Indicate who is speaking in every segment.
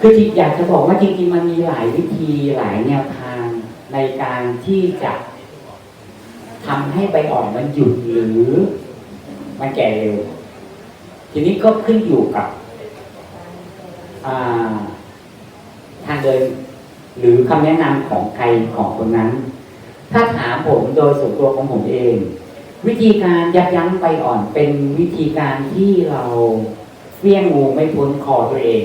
Speaker 1: คือที่อยากจะบอกว่าจริงๆมันมีหลายวิธีหลายแนวทางในการที่จะทำให้ใบอ่อนมันหยุดหรือมันแก่เร็ว ทีนี้ก็ขึ้นอยู่กับาทางเดินหรือคำแนะนำของใครของคนนั้น ถ้าถามผมโดยส่วนตัวของผมเอง วิธีการยับยั้งใบอ่อนเป็นวิธีการที่เราเฟี้ยงงูไม่พ้นคอตัวเอง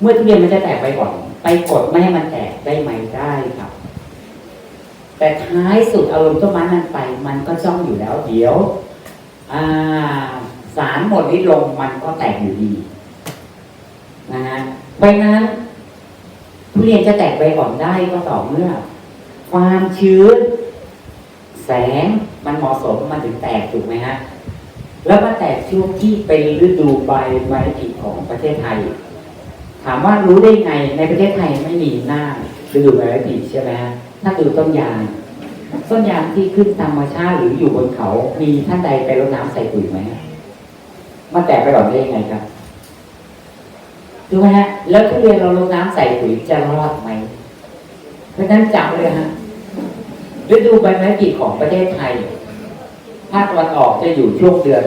Speaker 1: เมื่อทุเรียนมันจะแตกใบอ่อนไปกดไม่ให้มันแตกได้ไหมได้ครับ แต่ท้ายสุดอารมณ์ต้นไม้มันไป มันก็จ้องอยู่แล้ว เดี๋ยวอ่าสารหมดฤทธิ์ลงมันก็แตกอยู่ดีนะฮะเพราะฉะนั้นทุเรียนจะแตกใบอ่อนได้ก็ต่อเมื่อ ความชื้น แสงมันเหมาะสมมันถึงแตกถูกไหมฮะแล้วมันแตกช่วงที่เป็นฤดูใบไม้ผลิของประเทศไทย ถามว่ารู้ได้ไงในประเทศไทยไม่มีหน้าฤดูใบไม้ผลิใช่ไหมฮะถ้าดูต้นยางต้นยางที่ขึ้นธรรมชาติหรืออยู่บนเขา มีท่านใดไปรดน้ำใส่ปุ๋ยไหมมันแตกไปก่อได้ยังไงครับถูกไหมฮะแล้วทุเรียนเรารดน้ำใส่ปุ๋ยจะรอดไหมเพราะฉะนั้นจับเลยฮะฤดูใบไม้ผลิของประเทศไทยภาคตะวันออกจะอยู่ช่วงเดือน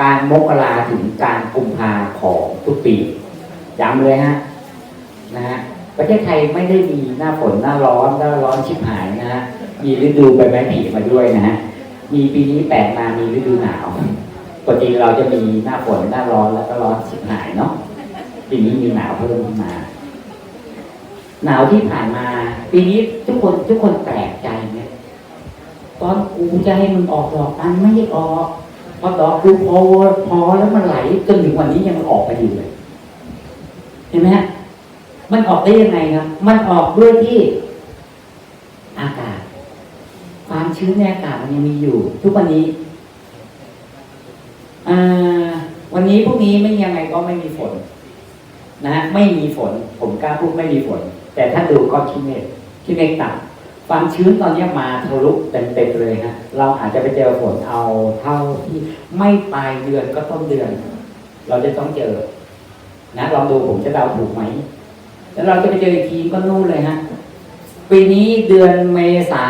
Speaker 1: การมกราถึงการกุมภาของทุกปี ย้ำเลยฮะนะฮะประเทศไทยไม่ได้มีหน้าฝนหน้าร้อนหน้าร้อนชิบหายนะฮะมีฤดูใบไม้ผลิมาด้วยนะฮะมีปีนี้แปลกมามีฤดูหนาวปกติเราจะมีหน้าฝนหน้าร้อนแล้วก็ร้อนชิบหายเนาะปีนี้มีหนาวเพิ่มขึ้นมาหนาวที่ผ่านมา ปีนี้ทุกคนทุกคนแปลกใจเนี่ยตอนกูจะให้มึงออกดอกมันไม่ได้ออกพอดอกกูพอพอแล้วมันไหลจนถึงวันนี้ยังมันออกไปอยู่เลย ห็นไหมฮะมันออกได้ยังไงครับ มันออกด้วยที่อากาศ ความชื้นในอากาศมันยังมีอยู่ ทุกวันนี้อ่าวันนี้พรุ่งนี้ไม่ยังไงก็ไม่มีฝนนะฮะไม่มีฝน ผมกล้าพูดไม่มีฝน แต่ถ้าดูก็คิดเมฆคิดเมฆต่ำความชื้นตอนนี้มาทะลุเต็มๆเลยฮะเราอาจจะไปเจอฝนเอาเท่าที่ไม่ปลายเดือนก็ต้นเดือน เราจะต้องเจอ นะลองดูผมจะเดาถูกไหม แล้วเราจะไปเจออีกทีก็นู่นเลยฮะปีนี้เดือนเมษา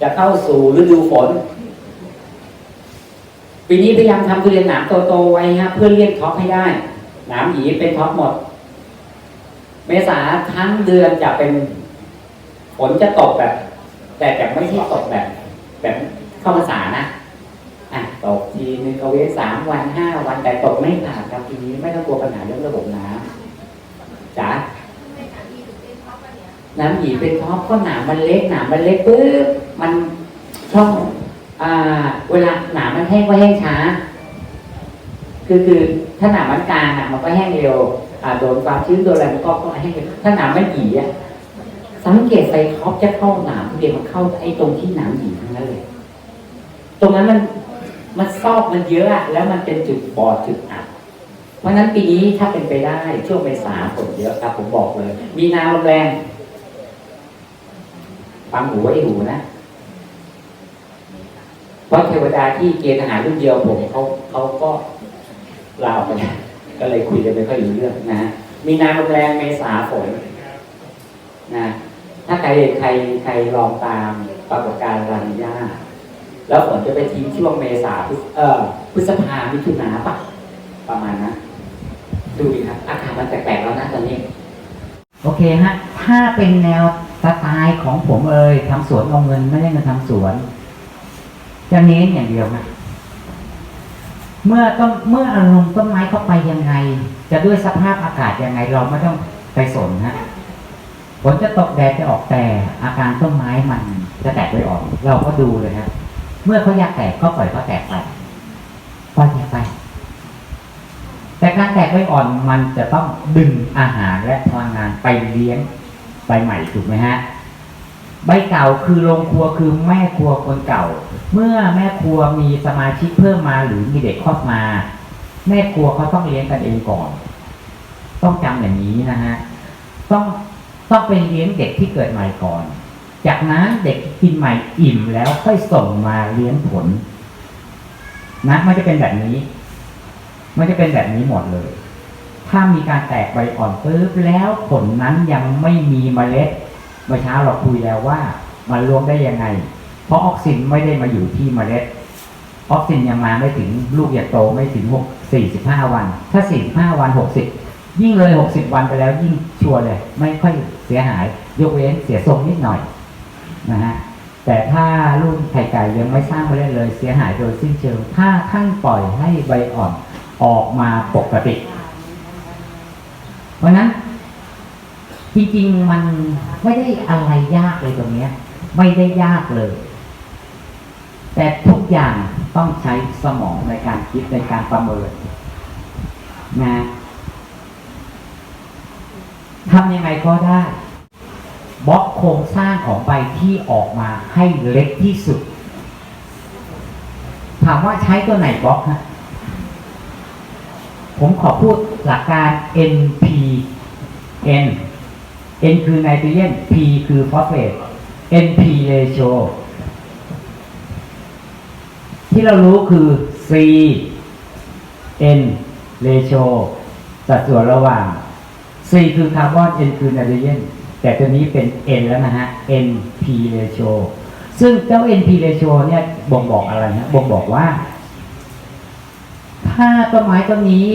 Speaker 1: จะเข้าสู่ฤดูฝน ปีนี้พยายามทำทุเรียนหนามโตๆไว้ฮะเพื่อเลี่ยงท็อปให้ได้ หนามหยีเป็นท็อปหมด เมษาทั้งเดือนจะเป็นฝนจะตกแบบ แต่แบบไม่ใช่ตกแบบ แบบเข้าภาษานะอะ ตกทีนึงก็เว้นสามวันห้าวันแต่ตกไม่ขาดครับทีนี้ไม่ต้องกลัวปัญหาเรื่องระบบน้ำจ๋าน้ำหยีเป็นท็อปก็หนามมันเล็กหนามมันเล็กปุ๊บมันช่องอ่าเวลาหนามมันแห้งก็แห้งช้า คือคือถ้าหนามมันกลางอะมันก็แห้งเร็วอ่าโดนความชื้นโดนอะไรมันก็ก็แห้งเร็วถ้าหนามมันหยีอะสังเกตไซท็อปจะเข้าหนามเรียนมันเข้าไอ้ตรงที่หนามหยีทั้งนั้นเลย ตรงนั้นมัน มันซอกมันเยอะแล้วมันเป็นจุดบอดจุดอับเพราะฉะนั้นปีนี้ถ้าเป็นไปได้ช่วงเมษาฝนเยอะครับ ผมบอกเลย มีนาลมแรงฟังหูไว้หูนะเพราะเทวดาที่เกณฑ์ทหารรุ่นเดียวผมเขาเขาก็ลาออกไปก็เลยคุยกันไม่ค่อยรู้เรื่องนะมีนาลมแรงเมษาฝนนะถ้าใครใครใครลองตามปรากฏการณ์ลานิญา แล้วฝนจะไปทิ้งช่วงเมษาพฤษเอ่อพฤษภามิถุนาปะประมาณนะดูดิครับ อากาศมันแปลกๆแล้วนะตอนนี้ โอเคฮะ ถ้าเป็นแนวสไตล์ของผมเอ่ยทำสวนเอาเงินไม่ได้เงินทำสวนจะเน้นอย่างเดียวนะเมื่อต้นเมื่ออารมณ์ต้นไม้เข้าไปยังไง จะด้วยสภาพอากาศยังไง เราไม่ต้องไปสนฮะฝนจะตกแดดจะออกแต่อาการต้นไม้มันจะแตกไปออก เราก็ดูเลยครับ เมื่อเขาอยากแตกก็ปล่อยเขาแตกไปปล่อยแตกไป แต่การแตกใบอ่อนมันจะต้องดึงอาหารและพลังงานไปเลี้ยงใบใหม่ถูกไหมฮะ ใบเก่าคือโรงครัวคือแม่ครัวคนเก่า เมื่อแม่ครัวมีสมาชิกเพิ่มมาหรือมีเด็กคลอดมา แม่ครัวเขาต้องเลี้ยงกันเองก่อน ต้องจำอย่างนี้นะฮะต้องต้องเป็นเลี้ยงเด็กที่เกิดใหม่ก่อน จากนั้นเด็กกินใหม่อิ่มแล้วค่อยส่งมาเลี้ยงผล นะมันจะเป็นแบบนี้ มันจะเป็นแบบนี้หมดเลย
Speaker 2: ถ้ามีการแตกใบอ่อนปุ๊บแล้วผลนั้นยังไม่มีเมล็ดเมื่อเช้าเราคุยแล้วว่า มันรวมได้ยังไง เพราะออกซินไม่ได้มาอยู่ที่เมล็ด ออกซินยังมาไม่ถึงลูกยังโตไม่ถึงหกสี่สิบห้าวัน ถ้าสี่สิบห้าวันหกสิบยิ่งเลยหกสิบวันไปแล้วยิ่งชัวร์เลย ไม่ค่อยเสียหาย ยกเว้นเสียทรงนิดหน่อย นะฮะแต่ถ้ารุ่นไข่ไก่ยังไม่สร้างเมล็ดเลยเสียหายโดยสิ้นเชิง ถ้าท่านปล่อยให้ใบอ่อนออกมาปกติ เพราะฉะนั้นจริงๆมันไม่ได้อะไรยากเลยตรงเนี้ยไม่ได้ยากเลย แต่ทุกอย่างต้องใช้สมองในการคิดในการประเมินนะทำยังไงก็ได้ บล็อกโครงสร้างของใบที่ออกมาให้เล็กที่สุด ถามว่าใช้ตัวไหนบล็อกฮะผมขอพูดหลักการ NP N N คือไนโตรเจน P คือฟอสเฟต NP ratio ที่เรารู้คือ C N ratio สัดส่วนระหว่าง C คือคาร์บอน N คือไนโตรเจน แต่ตัวนี้เป็น N แล้วนะฮะ NP ratio ซึ่งเจ้า NP ratio เนี่ยบ่งบอกอะไรนะบ่งบอกว่า ถ้าต้นไม้ต้นนี้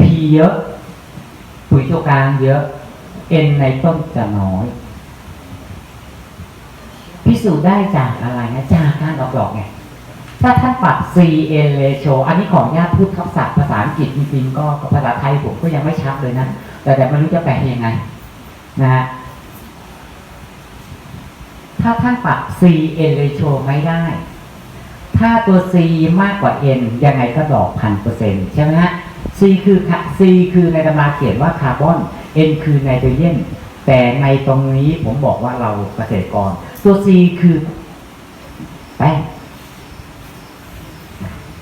Speaker 2: P เยอะ ปุ๋ยตัวกลางเยอะ N ในต้นจะน้อย พิสูจน์ได้จากอะไรนะจากการออกดอกไงถ้าท่านปรับ C N ratio อันนี้ขออนุญาตพูดทับศัพท์ภาษาอังกฤษจริงๆก็ภาษาไทยผมก็ยังไม่ชัดเลยนะ แต่แต่ไม่รู้จะแปลยังไง นะฮะถ้าท่านปรับ C N ratio ไม่ได้ ถ้าตัว C มากกว่า N ยังไงก็ดอกพันเปอร์เซ็นต์ใช่ไหมฮะ C คือ C คือในตำราเขียนว่าคาร์บอน N คือไนโตรเจนแต่ในตรงนี้ผมบอกว่าเราเกษตรกร ตัว C คือแป้ง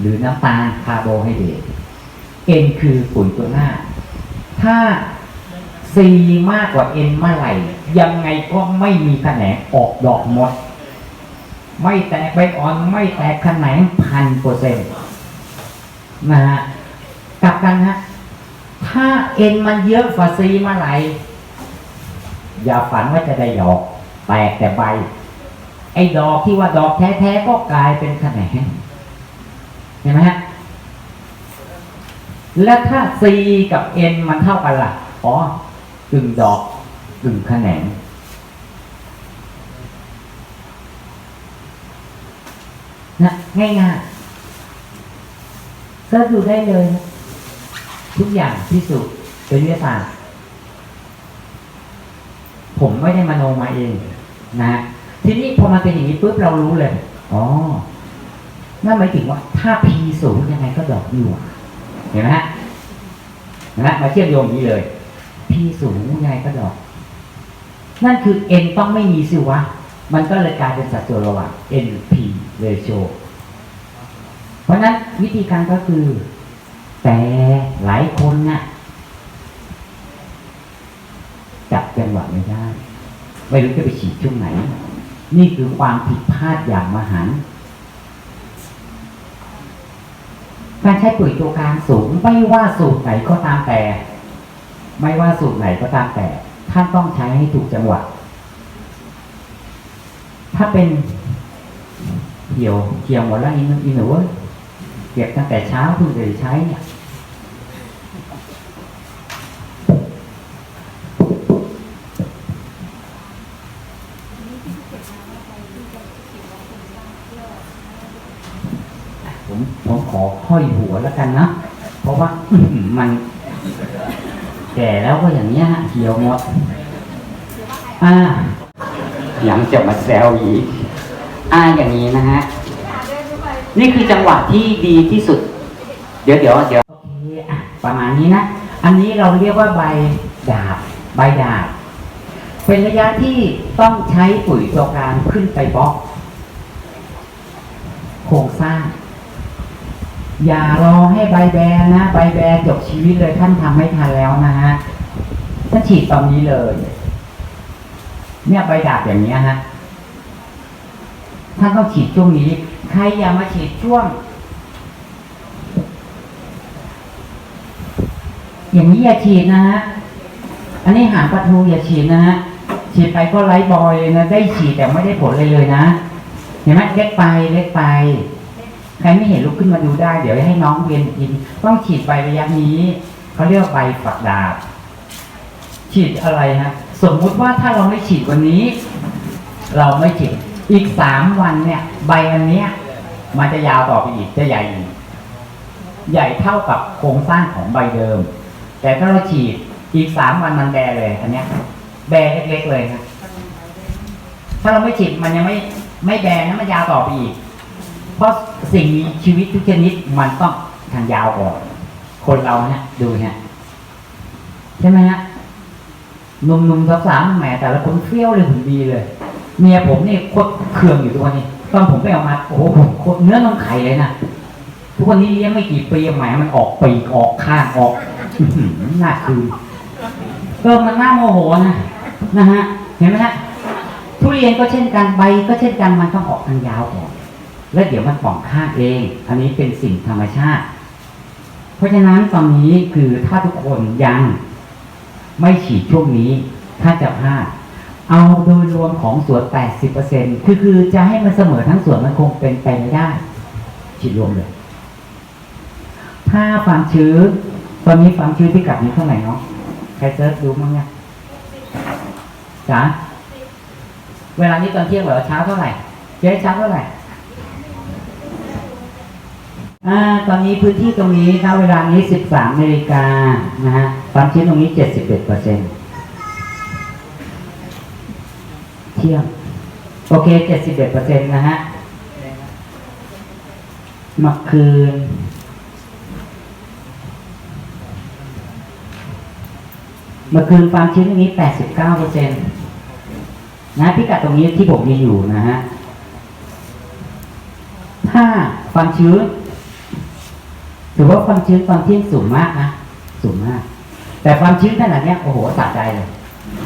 Speaker 2: หรือน้ำตาลคาร์โบไฮเดรต N คือปุ๋ยตัวหน้า ถ้า C มากกว่า N เมื่อไหร่ ยังไงก็ไม่มีแขนงออกดอกหมด ไม่แตกใบอ่อนไม่แตกแขนงพันเปอร์เซ็นต์นะฮะกลับกันฮะถ้า N มันเยอะกว่า C เมื่อไหร่อย่าฝันว่าจะได้ดอก แตกแต่ใบ ไอ้ดอกที่ว่าดอกแท้ๆก็กลายเป็นแขนงเห็นไหมฮะแล้วถ้า C กับ N มันเท่ากันล่ะ อ๋อ กึ่งดอกกึ่งแขนง นะง่ายๆก็ดูได้เลย ทุกอย่างพิสูจน์เป็นวิทยาศาสตร์ผมไม่ได้มโนมาเองนะทีนี้พอมาเป็นอย่างนี้ปุ๊บเรารู้เลย อ๋อ นั่นหมายถึงว่า ถ้า P สูงยังไงก็ดอกอยู่อะเห็นไหมฮะนะมาเชื่อมโยงอย่างนี้เลย P สูงยังไงก็ดอก นั่นคือ N ต้องไม่มีสิวะ มันก็เลยกลายเป็นสัดส่วนระหว่าง NP ratio เพราะนั้นวิธีการก็คือ แต่หลายคนน่ะจับจังหวะไม่ได้ ไม่รู้จะไปฉีดช่วงไหน นี่คือความผิดพลาดอย่างมหันต์การใช้ปุ๋ยตัวกลางสูงไม่ว่าสูตรไหนก็ตามแต่ ไม่ว่าสูตรไหนก็ตามแต่ ท่านต้องใช้ให้ถูกจังหวะ ถ้าเป็นเหี่ยวเหี่ยวหมดแล้วอีนอีหนูเอ้ยเก็บตั้งแต่เช้าเพิ่งจะใช้เนี่ยผมผมขอห้อยหัวแล้วกันนะ เพราะว่ามัน แก่แล้วก็อย่างเนี้ยฮะเหี่ยวหมดอ่ายังจะมาแซวอีก อ่าอย่างนี้นะฮะ นี่คือจังหวะที่ดีที่สุด เดี๋ยวเดี๋ยวเดี๋ยวโอเคอะประมาณนี้นะ อันนี้เราเรียกว่าใบดาบ ใบดาบ เป็นระยะที่ต้องใช้ปุ๋ยตัวกลางขึ้นไปบล็อก โครงสร้าง อย่ารอให้ใบแบนนะ ใบแบนจบชีวิตเลยท่านทำไม่ทันแล้วนะฮะท่านฉีดตอนนี้เลย เนี่ยใบดาบอย่างเนี้ยฮะท่านต้องฉีดช่วงนี้ ใครอย่ามาฉีดช่วง อย่างนี้อย่าฉีดนะฮะอันนี้หางปลาทูอย่าฉีดนะฮะฉีดไปก็ไร้บอยนะได้ฉีดแต่ไม่ได้ผลเลยเลยนะ เห็นไหมเล็กไปเล็กไป ใครไม่เห็นลุกขึ้นมาดูได้ เดี๋ยวให้น้องเรียนกิน ต้องฉีดใบระยะนี้เขาเรียกว่าใบฝักดาบ ฉีดอะไรฮะ สมมุติว่าถ้าเราไม่ฉีดวันนี้ เราไม่ฉีดอีกสามวันเนี่ย ใบอันเนี้ย มันจะยาวต่อไปอีกจะใหญ่อีกใหญ่เท่ากับโครงสร้างของใบเดิม แต่ถ้าเราฉีดอีกสามวันมันแบเลยอันเนี้ย แบเล็กๆเลยครับถ้าเราไม่ฉีดมันยังไม่ไม่แบนะมันยาวต่อไปอีก ราะสิ่งมีชีวิตทุกชนิดมันต้องทางยาวก่อน คนเราเนี่ยดูเนี่ยใช่ไหมฮะหนุ่มๆสาวๆแหมแต่ละคนเฟี้ยวเลยหุ่นดีเลย เมียผมนี่โคตรเคืองอยู่ทุกวันนี้ตอนผมไปเออกมาโอ้โหผมเนื้อนมไข่เลยนะทุกวันนี้เลี้ยงไม่กี่ปีแหมมันออกปีกออกข้างออกอื้อหือหน้าคืนเออมันน่าโมโหนะนะฮะเห็นไหมฮะทุเรียนก็เช่นกันใบก็เช่นกันมันต้องออกทางยาวก่อน แล้วเดี๋ยวมันป่องข้างเอง อันนี้เป็นสิ่งธรรมชาติ เพราะฉะนั้นตอนนี้คือถ้าทุกคนยังไม่ฉีดช่วงนี้ถ้าจะพลาดเอาโดยรวมของส่วน 80%คือคือจะให้มันเสมอทั้งส่วนมันคงเป็นไปไม่ได้ ฉีดรวมเลย ถ้าความชื้นตอนนี้ความชื้นที่กลับนี้เท่าไหร่เนาะใครเซิร์ชดูมั้งเนี่ยจ๋าเวลานี้ตอนเที่ยงเหรอเช้าเท่าไหร่เจ๊เช้าเท่าไหร่ อ่าตอนนี้พื้นที่ตรงนี้ณเวลานี้ 13นาฬิกานะฮะความชื้นตรงนี้ 71เปอร์เซ็นเที่ยงโอเค 71เปอร์เซ็นนะฮะเมื่อคืนเมื่อคืนความชื้นตรงนี้ 89เปอร์เซ็นนะพิกัดตรงนี้ที่ผมมีอยู่นะฮะถ้าความชื้น ถือว่าความชื้นตอนเที่ยงสูงมากนะสูงมาก แต่ความชื้นขนาดนี้ยโอ้โหสะใจเลย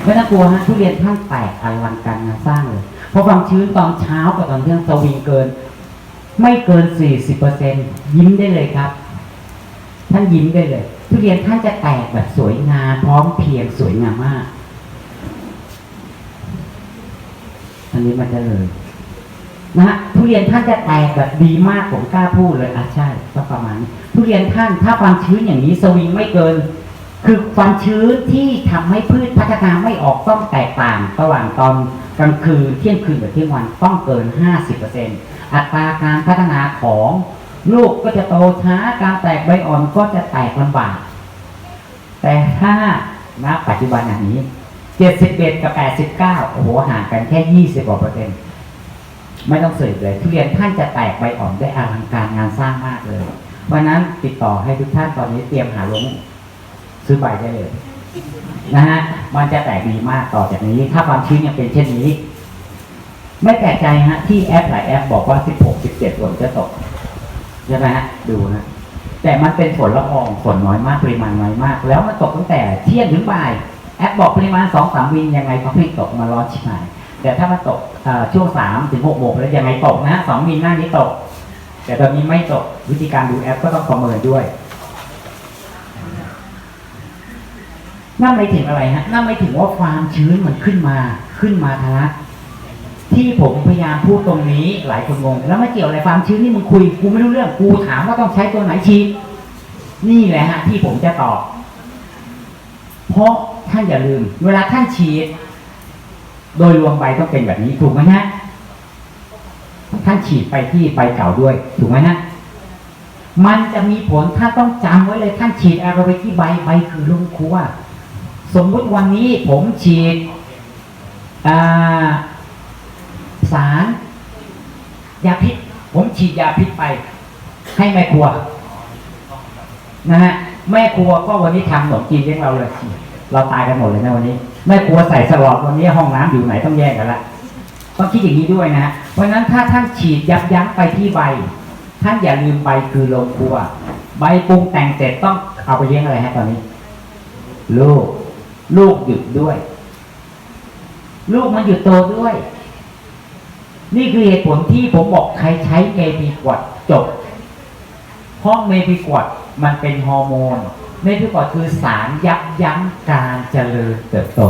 Speaker 2: ไม่ต้องกลัวฮะทุเรียนท่านแตกอลังการงานสร้างเลย เพราะความชื้นตอนเช้ากับตอนเที่ยงสวิงเกิน ไม่เกิน40%ยิ้มได้เลยครับ ท่านยิ้มได้เลย ทุเรียนท่านจะแตกแบบสวยงามพร้อมเพรียงสวยงามมากอันนี้มันจะเลยนะฮะทุเรียนท่านจะแตกแบบดีมากผมกล้าพูดเลยอะใช่ ทุเรียนท่านถ้าความชื้นอย่างนี้สวิงไม่เกิน คือความชื้นที่ทำให้พืชพัฒนาไม่ออกต้องแตกต่างระหว่างตอนกลางคืนเที่ยงคืนกับเที่ยงวันต้องเกิน 50%อัตราการพัฒนาของลูกก็จะโตช้าการแตกใบอ่อนก็จะแตกลำบาก แต่ถ้าณปัจจุบันอย่างนี้71กับ 89 โอ้โหห่างกันแค่ 20กว่าเปอร์เซ็นต์ไม่ต้องสืบเลย ทุเรียนท่านจะแตกใบอ่อนได้อลังการงานสร้างมากเลย เพราะนั้นติดต่อให้ทุกท่านตอนนี้เตรียมหาลงซื้อใบได้เลย นะฮะมันจะแตกดีมากต่อจากนี้ ถ้าความชื้นยังเป็นเช่นนี้ ไม่แปลกใจฮะ ที่แอปหลายแอปบอกว่า 16 17ฝนจะตกใช่ไหมฮะดูนะแต่มันเป็นฝนละอองฝนน้อยมากปริมาณน้อยมาก แล้วมันตกตั้งแต่เที่ยงถึงบ่าย แอปบอกปริมาณสองสามวินยังไงก็ไม่ตกมาร้อนชิบหายแต่ถ้ามันตกช่วงสามถึงหกโมงแล้วยังไงตกนะฮะสองวินหน้านี้ตก แต่ตอนนี้ไม่ตกวิธีการดูแอปก็ต้องประเมินด้วย นั่นหมายถึงอะไรฮะนั่นหมายถึงว่าความชื้นมันขึ้นมาขึ้นมาทะลักที่ผมพยายามพูดตรงนี้หลายคนงงแล้วไม่เกี่ยวอะไรความชื้นนี่มึงคุยกูไม่รู้เรื่องกูถามว่าต้องใช้ตัวไหนฉีดนี่แหละฮะ ที่ผมจะตอบเพราะท่านอย่าลืม เวลาท่านฉีด โดยรวมใบต้องเป็นแบบนี้ถูกไหมฮะ ท่านฉีดไปที่ใบเก่าด้วย ถูกไหมฮะมันจะมีผลถ้าต้องจำไว้เลยท่านฉีดอะไรไปที่ใบใบคือลงครัวสมมุติวันนี้ผมฉีดสารยาพิษ ผมฉีดยาพิษไป ให้แม่ครัวนะฮะแม่ครัวก็วันนี้ทำขนมจีนเลี้ยงเราเลยเราตายกันหมดเลยนะวันนี้แม่ครัวใส่สลอดวันนี้ห้องน้ำอยู่ไหนต้องแยกกันละ ต้องคิดอย่างนี้ด้วยนะฮะเพราะฉะนั้นถ้าท่านฉีดยับยั้งไปที่ใบ ท่านอย่าลืมใบคือโรงครัว ใบปรุงแต่งเสร็จต้องเอาไปเลี้ยงอะไรฮะตอนนี้ ลูก ลูกหยุดด้วย ลูกมันหยุดโตด้วย นี่คือเหตุผลที่ผมบอกใครใช้เมบีกวดจบเพราะเมบีกวดมันเป็นฮอร์โมนเมโทรคอร์ดคือสารยับยั้งการเจริญเติบโต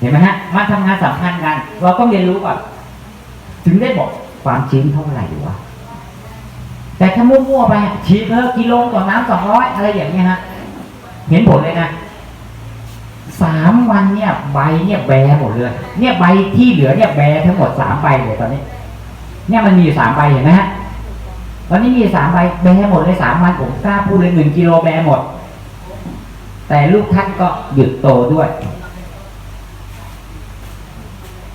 Speaker 2: เห็นไหมฮะมันทำงานสัมพันธ์กัน เราต้องเรียนรู้ก่อนถึงได้บอกความชื้นเท่าไหร่วะแต่ถ้ามั่วๆไปฉีดเพิ่มกิโลต่อน้ำสองร้อยอะไรอย่างเงี้ยฮะเห็นผลเลยนะสามวันเนี่ยใบเนี่ยแบหมดเลย เนี่ยใบที่เหลือเนี่ยแบทั้งหมดสามใบเลยตอนนี้ เนี่ยมันมีสามใบเห็นไหมฮะตอนนี้มีสามใบแบหมดเลยสามวันผมกล้าพูดเลยหนึ่งกิโลแบหมด แต่ลูกท่านก็หยุดโตด้วย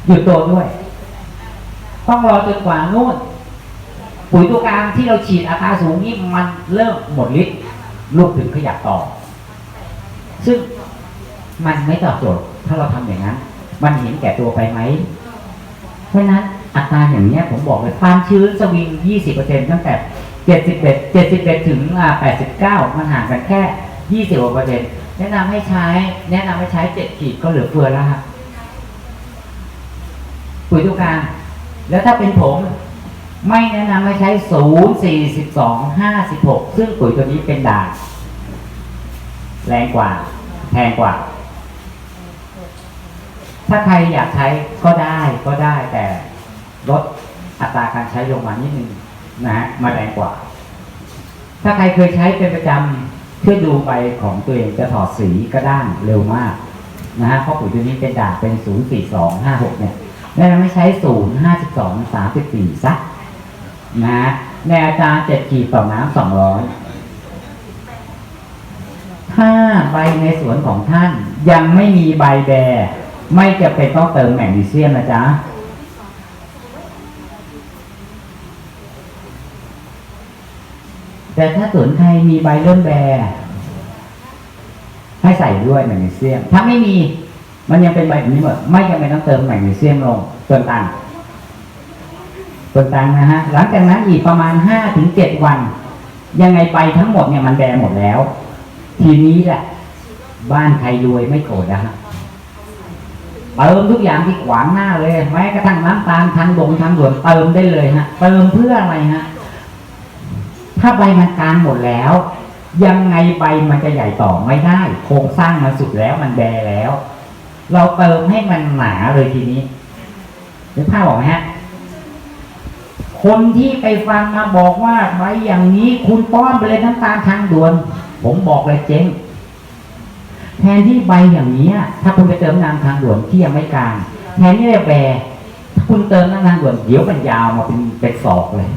Speaker 2: หยุดโตด้วย ต้องรอจนกว่านู่นปุ๋ยตัวกลางที่เราฉีดอัตราสูงนี่มันเริ่มหมดฤทธิ์ลูกถึงขยับต่อ ซึ่งมันไม่ตอบโจทย์ถ้าเราทำอย่างนั้น มันเห็นแก่ตัวไปไหม เพราะนั้นอัตราอย่างนี้ผมบอกเลยความชื้นสวิง 20%ตั้งแต่ 71 71 ถึง 89 มันห่างกันแค่ 20%แนะนำให้ใช้ แนะนำให้ใช้ 7 ขีดก็เหลือเฟือแล้วครับ ปุ๋ยตัวกางแล้วถ้าเป็นผม ไม่แนะนำให้ใช้ 0 42 56 ซึ่งปุ๋ยตัวนี้เป็นด่างแรงกว่า แพงกว่า ถ้าใครอยากใช้ก็ได้ก็ได้แต่ลดอัตราการใช้ลงมานิดนึงนะฮะมาแรงกว่า ถ้าใครเคยใช้เป็นประจำช่วยดูใบของตัวเองจะถอดสีก็ด้านเร็วมากนะฮะเพราะปุ๋ยตัวนี้เป็นด่างเป็น 0 4 2 5 6 เนี่ย แนะนำให้ใช้0 52 34ซักนะฮะในอาจารย์7ขีดต่อน้ำ200ถ้าใบในสวนของท่านยังไม่มีใบแบไม่จะเป็นต้องเติมแมกนีเซียมนะจ๊ะแต่ถ้าสวนใครมีใบเริ่มแบให้ใส่ด้วยแมกนีเซียม ถ้าไม่มี มันยังเป็นใบแบบนี้หมดไม่จำเป็นต้องเติมแมกนีเซียมลงเติมตังค์เติมตังนะฮะหลังจากนั้นอีกประมาณห้าถึงเจ็ดวัน ยังไงใบทั้งหมดเนี่ยมันแบร์หมดแล้ว ทีนี้แหละบ้านใครรวยไม่โกรธนะฮะเติมทุกอย่างที่ขวางหน้าเลย แม้กระทั่งน้ำตาลทางดงทางด่วนเติมได้เลยฮะเติมเพื่ออะไรฮะถ้าใบมันกลางหมดแล้ว ยังไงใบมันจะใหญ่ต่อไม่ได้ โครงสร้างมันสุดแล้วมันแบแล้ว เราเติมให้มันหนาเลยทีนี้นึกภาพออกไหมฮะ คนที่ไปฟังมาบอกว่าใบอย่างนี้คุณป้อนไปเลยน้ำตาลทางด่วน ผมบอกเลยเจ๊งแทนที่ใบอย่างนี้ถ้าคุณไปเติมน้ำทางด่วนที่ยังไม่กลางแทนที่จะแบถ้าคุณเติมน้ำทางด่วนเดี๋ยวมันยาวมาเป็นเป็นศอกเลย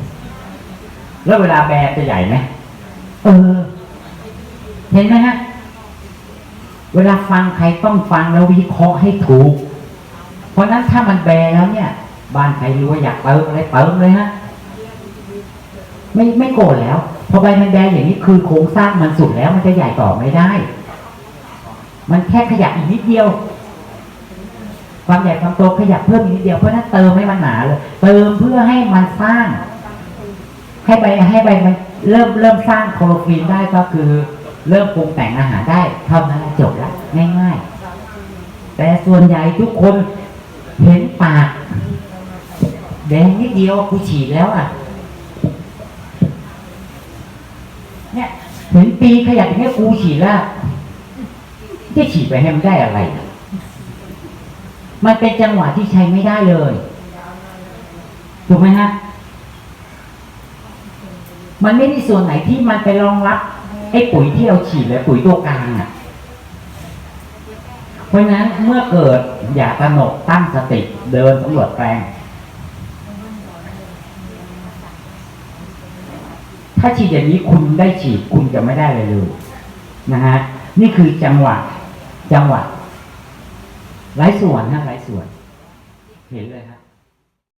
Speaker 2: แล้วเวลาแบจะใหญ่ไหมเออ เห็นไหมฮะ เวลาฟังใครต้องฟังแล้ววิเคราะห์ให้ถูก เพราะฉะนั้นถ้ามันแบแล้วเนี่ย บ้านใครรู้ว่าอยากเติมอะไรเติมเลยฮะไม่ไม่โกรธแล้วพอใบมันแบอย่างนี้คือโครงสร้างมันสุดแล้วมันจะใหญ่ต่อไม่ได้ มันแค่ขยับอีกนิดเดียว ความใหญ่ความโตขยับเพิ่มอีกนิดเดียวเพราะนั้นเติมให้มันหนาเลยเติมเพื่อให้มันสร้าง ให้ใบให้ใบมันเริ่มเริ่มสร้างโคลฟีนได้ก็คือ เริ่มปรุงแต่งอาหารได้เท่านั้นจบละง่ายๆ แต่ส่วนใหญ่ทุกคนเห็นปาก แดงนิดเดียวกูฉีดแล้วอะ เนี่ยเห็นปีขยับอย่างเงี้ยกูฉีดแล้วจะฉีดไปให้มันได้อะไร มันเป็นจังหวะที่ใช้ไม่ได้เลยถูกไหมฮะมันไม่ได้ส่วนไหนที่มันไปรองรับ ไอ้ปุ๋ยที่เราฉีดเลยปุ๋ยตัวกลางอะเพราะนั้นเมื่อเกิดอย่าตระหนกตั้งสติเดินสำรวจแปลง ถ้าฉีดอย่างนี้คุณได้ฉีดคุณจะไม่ได้เลยเลยนะฮะนี่คือจังหวะจังหวะหลายส่วนนะหลายส่วน เห็นเลยฮะ